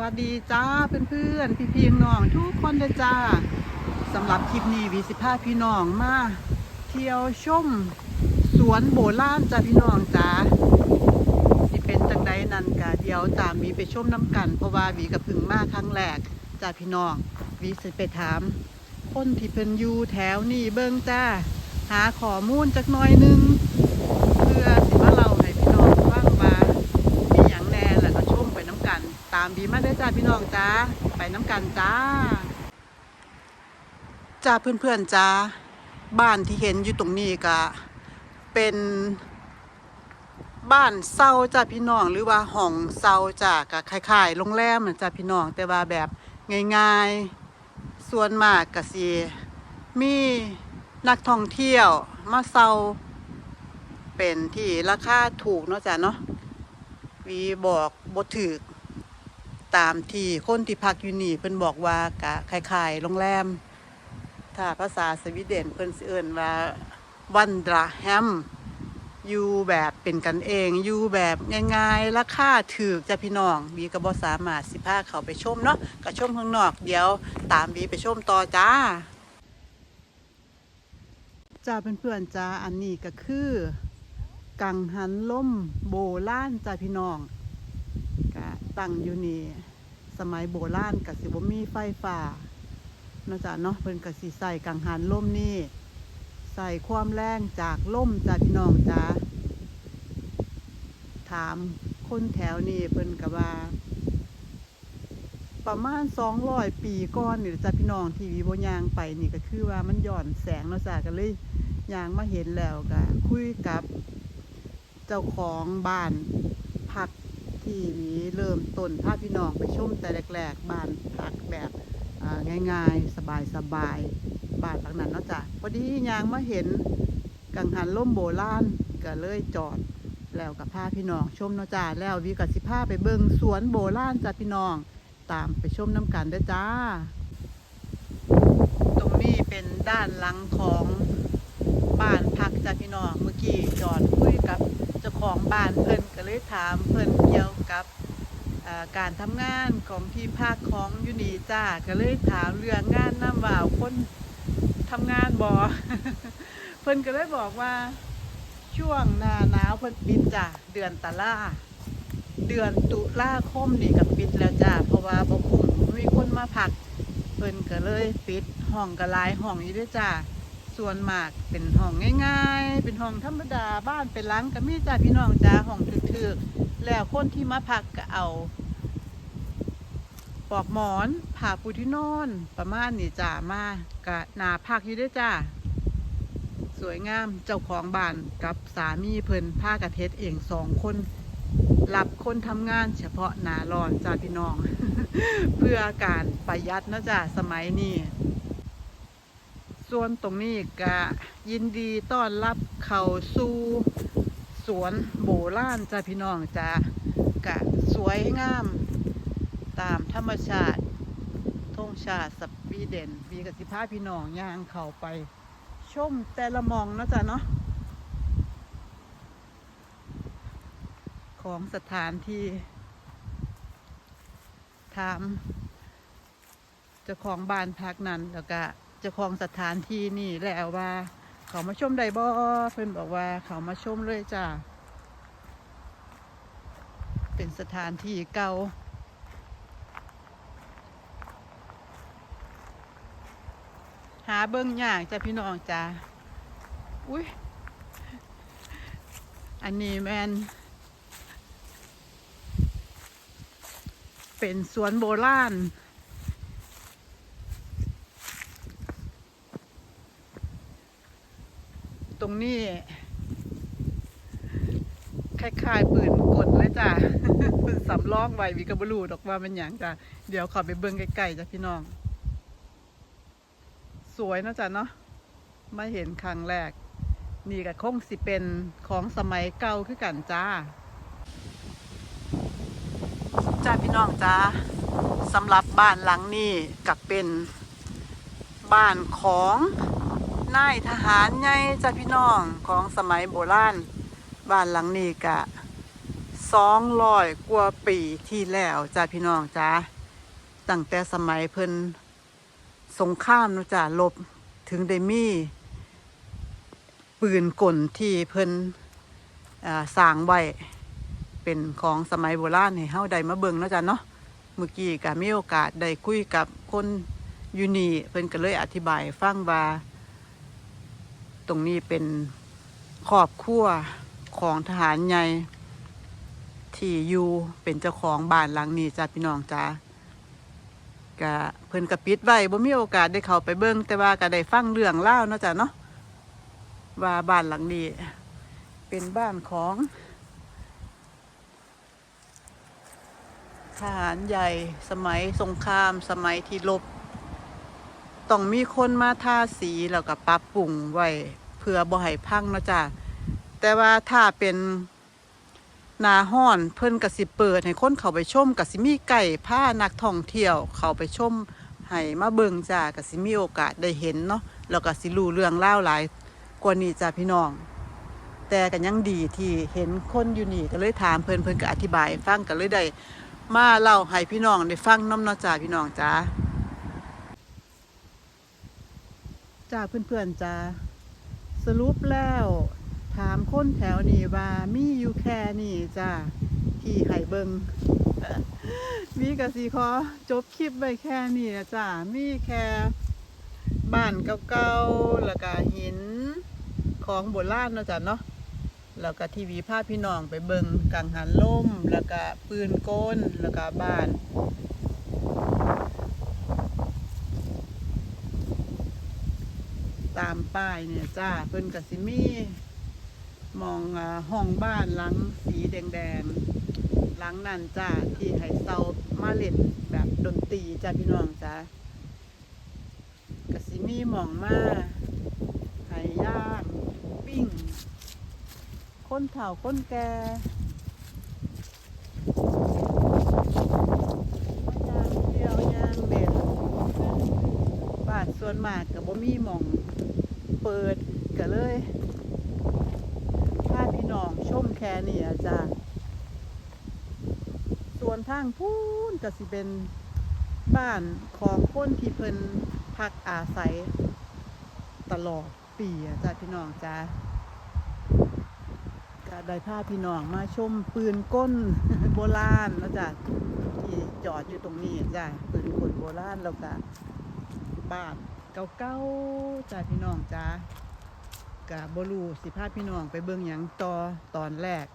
วัสดีจ้าเพื่อนๆ พี่ๆน้องทุกคนเด้อจ้าสำหรับคลิปนี้วีสิพาพี่น้องมาเที่ยวชมสวนโบราณจ้าพี่น้องจ้าที่เป็นจังใดนั่นกะเดี๋ยวตามวีไปชมน้ำกันเพราะว่าวีกับพึ่งมาครั้งแรกจ้าพี่น้องวีสิไปถาม คนที่เป็นอยู่แถวนี่เบิ่งจ้าหาข้อมูลจักน่อยหนึง เพื่อสิมาเล่าให้พี่น้องฟังว่ามีอย่างแน่แล้วก็ชมไปน้ำกัน ตามบีมาได้อจ้าพี่น้องจ้าไปน้ำกันจ้าจ้าเพื่อนๆจ้าบ้านที่เห็นอยู่ตรงนี้ก็เป็นบ้านเศร้าจ้าพี่น้องหรือว่าห้องเศร้าจ้าก็คล้ายๆโรงแรมจ้าพี่น้องแต่ว่าแบบง่ายๆ ส่วนมากก็สิมีนักท่องเที่ยวมาเศร้าเป็นที่ราคาถูกเนาะจ้ะเนาะวีบอกบทถึก ตามที่คนที่พักอยู่นี่เพิ่นบอกว่ากะคล้ายๆโรงแรม ถ้าภาษาสวีเดนเพิ่นเอิ้นว่าวันดราแฮมอยู่แบบเป็นกันเองอยู่แบบง่ายๆราคาถูกจ้ะพี่น้องบีก็บ่สามารถสิพาเขาไปชมเนาะก็ชมข้างนอกเดี๋ยวตามบีไปชมต่อจ้าจ้าเพื่อนๆจ้าอันนี้ก็คือ กังหันล่มโบราณจ้าพี่น้อง ตั้งอยู่นี่สมัยโบราณก็สิบมีไฟฟ้านาะจ้ะเนาะเพิ่นก็สิใส่กังหันล่มนี่ใส่ความแรงจากล่มจ้าพี่น้องจ้าถามคนแถวนี้เพิ่นก็ว่า ประมาณ200ปีก่อนนี่จ้าพี่น้องที่วีบ่ยางไปนี่ก็คือว่ามันหย้อนแสงเนาะจ้าก็เลยยางมาเห็นแล้วก็คุยกับ เจ้าของบ้าน ที่มีเริ่มต้นพาพี่น้องไปชมแต่แรกๆบ้านพักแบบง่ายๆ สบายๆบ้านหลังนั้นเนาะจ้ะพอดียางมาเห็นกังหันล่มโบราณก็เลยจอดแล้วกับพาพี่น้องชมเนาะจ้าแล้ววิกับสิพาไปเบิงสวนโบราณจ้ะพี่น้องตามไปชมน้ำกันด้จ้า ตรงนี้เป็นด้านหลังของบ้านพักจ้ะพี่น้องเมื่อกี้จอดคุยกับ ของบ้านเพิ่นก็เลยถามเพิ่นเกี่ยวกับการทำงานของที่พักของยูนีจ้าก็เลยถามเรื่องงานน้ำว่าวคนทำงานบ่เพิ่นก็เลยบอกว่าช่วงหน้าหนาวเพิ่นปิดจ้ะเดือนตะลาเดือนตุลาคมนี่ก็ปิดแล้วจ้าเพราะว่าบ่คุ้มมีคนมาพัก เพิ่นก็เลยปิดห้องก็หลายห้องอยู่เด้วยจ้า ส่วนมากเป็นห้องง่าย ๆ เป็นห้องธรรมดาบ้านเป็นหลังก็มีจ้าพี่น้องจ้าห้องถึกๆ แล้วคนที่มาพักก็เอาปลอกหมอนผ้าปูที่นอนประมาณนี้จ้ามากะนาพักอยู่ด้วยจ้าสวยงามเจ้าของบ้านกับสามีเพิ่นผ้ากระเทศเองสองคนรับคนทำงานเฉพาะหนาร้อนจ้าพี่น้อง เพื่อการประหยัดนะจ้าสมัยนี้ ส่วนตรงนี้ก็ยินดีต้อนรับเข้าสู่สวนโบราณจ้าพี่น้องจ้ากะสวยงาม ตามธรรมชาติธงชาติสวีเดนวีกสิพาพี่น้องย่างเข้าไป ชมแต่ละมองนะจ้ะเนาะของสถานที่ถามเจ้าของบ้านพักนั้นแล้วก็ จ้าของสถานที่นี่แล้วว่า เขามาชมได้บ่เพิ่นบอกว่าเขามาชมเลยจ้าเป็นสถานที่เก่าหาเบิ่งยากจ้ะพี่น้องจ้าอุ้ย อันนี้แมนเป็นสวนโบราณ ตรงนี้ คลายปืนกดเลยจ้ะปืนสำรองไว้วิกบรูดอกว่ามันอย่างจ้ะเดี๋ยวขอไปเบิ่งใกลๆจ้ะพี่น้อง สวยนะจ้ะเนาะไม่เห็นครั้งแรก นี่ก็คงสิเป็นของสมัยเก่าคือกันจ้าจ้าพี่น้องจ้าสำหรับบ้านหลังนี้กับเป็นบ้านของนายทหารใหญ่จ้าพี่น้องของสมัยโบราณ บ้านหลังนี้กะสองร้อยกว่าปีที่แล้วจ้าพี่น้องจ้าตั้งแต่สมัยเพิ่นสงครามนะจ้าลบถึงได้มี ปืนกลที่เพิ่นสร้างไว้เป็นของสมัยโบราณให้เฮาได้มาเบิ่งนะจ้ะเนาะเมื่อกี้ก็มีโอกาสได้คุยกับคนยูนีเพิ่นก็เลยอธิบายฟังว่า ตรงนี้เป็นครอบครัว ของทหารใหญ่ที่อยู่เป็นเจ้าของบ้านหลังนี้จ้ะพี่น้องจ้าก็เพิ่นก็ปิดไว้บ่มีโอกาสได้เข้าไปเบิ่งแต่ว่าก็ได้ฟังเรื่องเล่าเนาะจ้ะเนาะว่าบ้านหลังนี้เป็นบ้านของทหารใหญ่สมัยสงครามสมัยที่ลบ ต้องมีคนมาทาสีแล้วก็ปรับปรุงไว้เพื่อบ่ให้พังเนาะจ้ะ แต่ว่าถ้าเป็นนาห้อนเพิ่นกสิเปิดให้คนเขาไปชมกสิมีไก่ผ้านักท่องเที่ยวเขาไปชมให้มาเบิงจ้ากสิมีโอกาสได้เห็นเนาะแล้วก็สิรู้เรื่องเล่าหลายกว่านี้จ้าพี่น้อง แต่กันยังดีที่เห็นคนอยู่นี่ก็เลยถามเพิ่นเพิ่นก็อธิบายฟังก็เลยได้มาเล่าให้พี่น้องได้ฟังน้ำเนาะจ้าพี่น้องจ้าจ้าเพื่อนๆจ้าสรุปแล้ว ถามคนแถวนี้ว่ามีอยู่แค่นี้จ้าที่ไห้เบิงมีกสิขอจบคลิปไว้แค่นี้นะจ้ามีแค่บ้านเก่าๆแล้วก็หินของโบราณนะจ้ะเนาะแล้วก็ทีวีภาพพี่น้องไปเบิงกังหันล่ม แล้วก็ปืนกลแล้วก็บ้านตามป้ายเนี่ยจ้าเพิ่นกับสิมี่ มองห้องบ้านหลังสีแดงๆหลังนั่นจ้าที่ให้เซามาเล่นแบบดนตรีจ้าพี่น้องจ้ากะสิมีมองมาไห่ย่างปิ้งคนเฒ่าคนแก่ย่างเที่ยวย่างเล่นบ้านส่วนมากกับบ่มีหมองเปิดก็เลยพาพี่น้องชมแค่นี้อาจารย์ส่วนทางพูนก็สิเป็นบ้านของคนที่เพิ่นพักอาศัย ตลอดปีอะจ้าพี่น้องจ้าก็ได้พาพี่น้องมาชมปืนก้นโบราณแล้วจ้ะที่จอดอยู่ตรงนี้จ้ะปืนกลโบราณแล้วก็บ้านเก่าๆจ้าพี่น้องจ้า กะบรูสิพาพี่น้องไปเบิ่งหยังต่อตอนแรก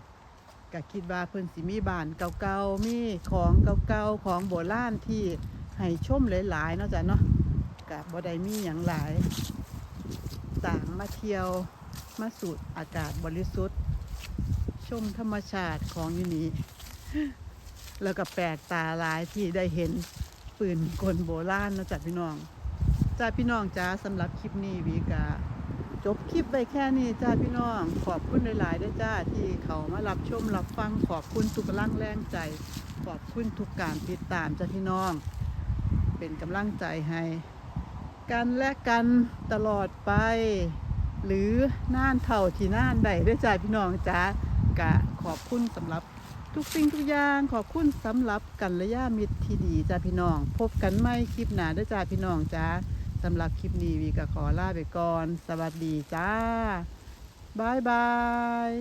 ก็คิดว่าเพิ่นสิมีบ้านเก่าๆมีของเก่าๆของโบราณที่ให้ชมหลายๆเนาะจ้ะเนาะก็บ่ได้มีหยังหลายต่างมาเที่ยวมาสูดอากาศบริสุทธิ์ ชมธรรมชาติของอยู่นี้ แล้วก็แปลกตาหลายที่ได้เห็นปืนกลโบราณเนาะจ้ะพี่น้องจ้าพี่น้องจ้าสำหรับคลิปนี้วีกา จบคลิปไปแค่นี้จ้าพี่น้อง ขอบคุณหลายๆด้วยจ้าที่เขามารับชมรับฟังขอบคุณทุกกำลังแรงใจ ขอบคุณทุกการติดตามจ้าพี่น้อง เป็นกำลังใจให้กันและกันตลอดไป หรือน่านเท่าที่น่านใดด้วยจ้าพี่น้องจ้ากะขอบคุณสำหรับทุกสิ่งทุกอย่างขอบคุณสำหรับกันระยะมิตรที่ดีจ้าพี่น้อง พบกันไม่คลิปหน้าด้วยจ้าพี่น้องจ้า สำหรับคลิปนี้วีก็ขอลาไปก่อน สวัสดีจ้าบายบาย